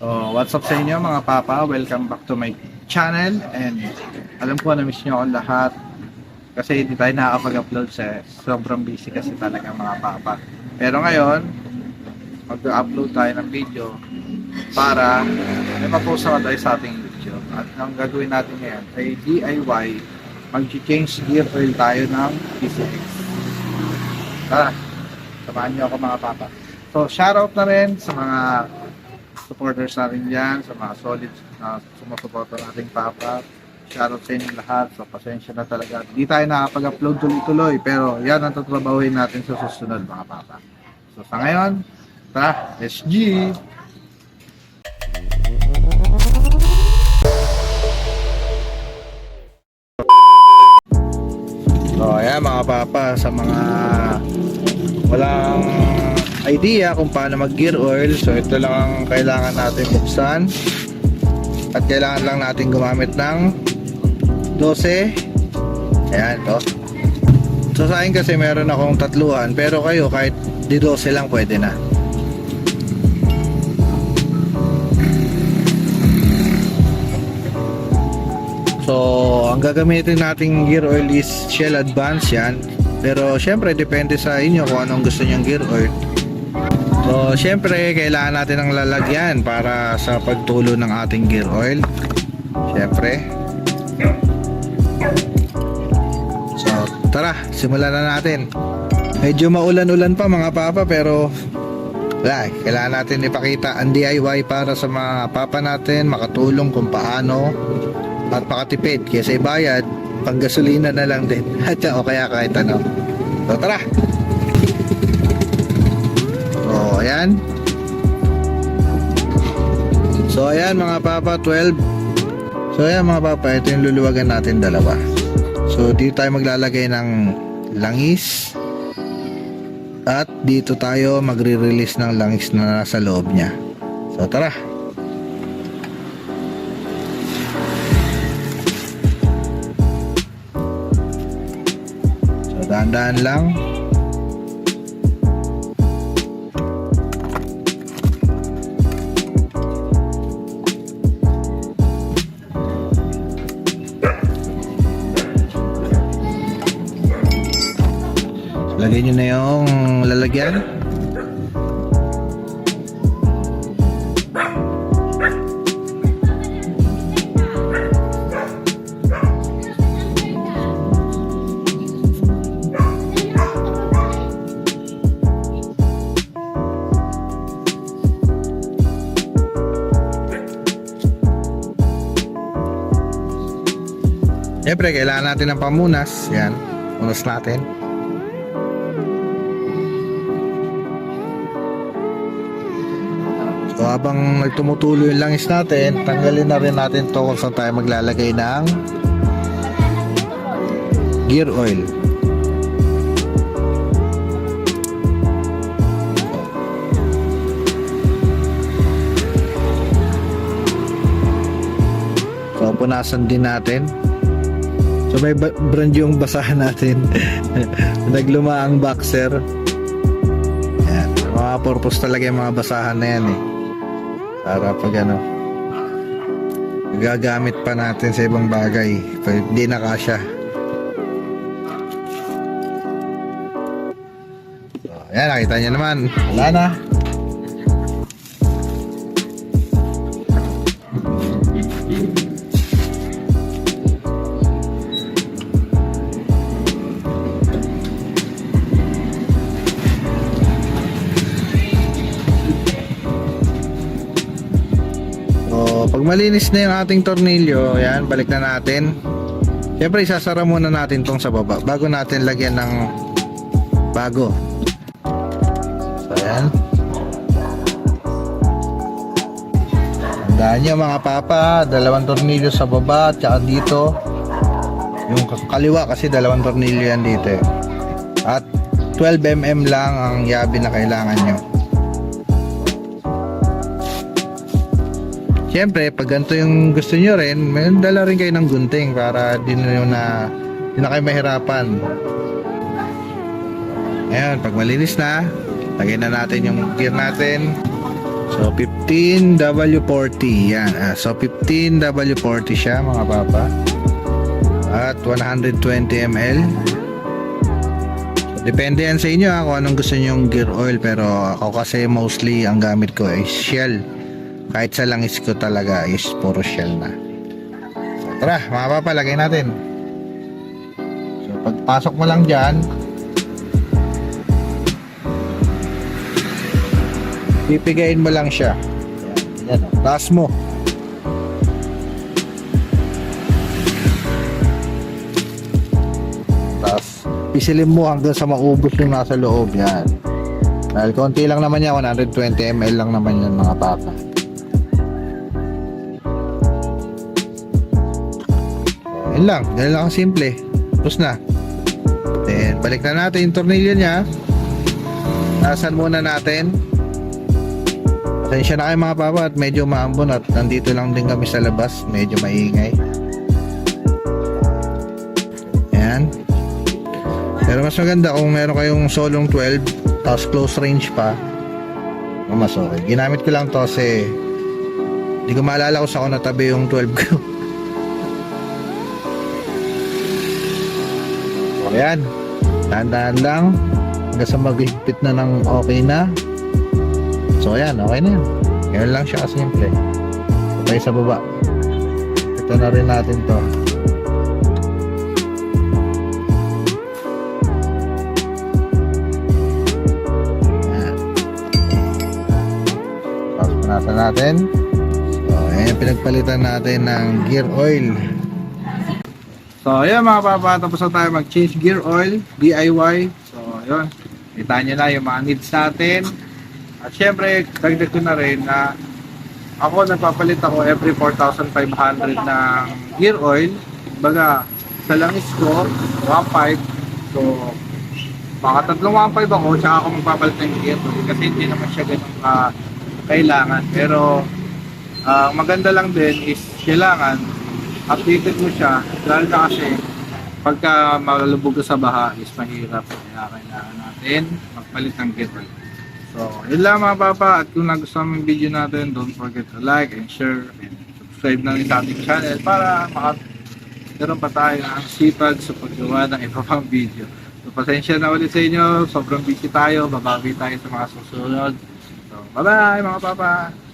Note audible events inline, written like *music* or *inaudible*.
So, what's up sa inyo mga papa? Welcome back to my channel and alam ko na miss nyo ako lahat kasi hindi tayo nakakapag-upload sa sobrang busy kasi talaga mga papa. Pero ngayon, mag-upload tayo ng video para may mapost naman tayo sa ating video. At ang gagawin natin ngayon ay DIY mag-change gear oil tayo ng PCX. Tara, samahan nyo ako mga papa. So, shoutout na rin sa mga supporters natin dyan, sa mga solid na sumusuporta nating papa. Shoutout sa inyo lahat. So, pasensya na talaga. Hindi tayo nakapag-upload tuloy-tuloy, pero yan ang tatrabahuin natin sa susunod mga papa. So, sa ngayon, tara, SG! So, ayan mga papa, sa mga walang idea kung paano mag gear oil, so ito lang ang kailangan natin buksan. At kailangan lang natin gumamit ng 12. Ayan, to. So sa akin kasi meron akong tatluhan, pero kayo kahit di 12 lang pwede na. So, ang gagamitin nating gear oil is Shell Advance yan. Pero syempre depende sa inyo kung anong gusto nyong gear oil. So, syempre kailangan natin ng lalagyan para sa pagtulo ng ating gear oil. Syempre. So, tara, simulan na natin. Medyo maulan-ulan pa mga papa pero wala, kailangan natin ipakita ang DIY para sa mga papa natin makatulong kung paano at makatipid kaysa ibayad pang gasolina na lang din *laughs* at o kaya kahit ano so tara so ayan. So ayan mga papa 12 so ayan mga papa ito yung luluwagan natin dalawa. So dito tayo maglalagay ng langis. At dito tayo magre-release ng langis na nasa loob niya. So tara. So, dahan-dahan lang. Lagay nyo na yung lalagyan. Siyempre, kailangan natin ng pamunas. Yan. Punas natin. So, habang nagtumutulo yung langis natin, tanggalin na rin natin to kung saan tayo maglalagay ng gear oil. So, punasan din natin. So may brand yung basahan natin. *laughs* Nagluma ang boxer. Yan. Mga purpose talaga yung mga basahan na yan eh. Para pag ano, gagamit pa natin sa ibang bagay. Pag di na kasya. So, yan, nakita nyo naman. Wala na. Pag malinis na yung ating tornilyo, yan, balik na natin. Siyempre, isasara muna natin tong sa baba bago natin lagyan ng bago. So, yan. Tandaan nyo mga papa, dalawang tornilyo sa baba at saka dito. Yung kaliwa kasi dalawang tornilyo yan dito. eh. At 12mm lang ang yabi na kailangan nyo. Siyempre, pag ganito yung gusto nyo rin, may dala rin kayo ng gunting para di na, na, di na kayo mahirapan. Ayan, pag malinis na, lagay na natin yung gear natin. So, So 15W40 yan. Ah, so 15W40 siya mga papa. At 120 ml. Depende yan sa inyo ha, kung anong gusto nyong gear oil pero ako kasi mostly ang gamit ko is Shell. Kahit sa langis ko talaga is puro Shell na. So tara mga papa natin. So pagpasok mo lang dyan, pipigain mo lang siya. Yan, yan. Taas mo. Tapos, pisilin mo hanggang sa maubos yung nasa loob. Yan. Dahil konti lang naman yan, 120 ml lang naman yan mga papa. Yan lang, ganun lang ang simple. Tapos na. Then, balik na natin yung tornilyo niya. Tasan muna natin. Pasensya na kayo mga papa at medyo maambon at nandito lang din kami sa labas. Medyo maingay. Ayan. Pero mas maganda kung meron kayong solong 12 tapos close range pa. Mas okay. Ginamit ko lang to kasi hindi ko maalala kung saan natabi yung 12 ko. *laughs* Ayan. Dahan-dahan lang. Hanggang sa maghigpit na ng okay na. So ayan, okay na yan. Ganyan lang siya kasimple. So, tayo sa baba. Ito na rin natin to. Ayan. Tapos natin. So ayan, pinagpalitan natin ng gear oil. So, ayan mga papa, tapos na tayo mag-change gear oil, DIY. So, ayun. Kita nyo na yung mga needs natin. At syempre, dagdag ko na rin na ako nagpapalit ako every 4,500 ng gear oil. Baga, sa langis ko, 1.5. So, mga tatlong 1.5 ako, tsaka ako magpapalit ng gear oil. Kasi hindi naman siya ganun ka kailangan. Pero, ang maganda lang din is kailangan updated mo siya dahil na kasi pagka malulubog ka sa baha is mahirap kaya kailangan natin magpalit ng oil. So, yun lang mga papa. At kung nagustuhan mo yung video natin, don't forget to like and share and subscribe na rin sa ating channel para maka meron pa tayo ng sipag sa paggawa ng iba pang video. So, pasensya na ulit sa inyo. Sobrang busy tayo. Babawi tayo sa mga susunod. So, bye-bye mga papa!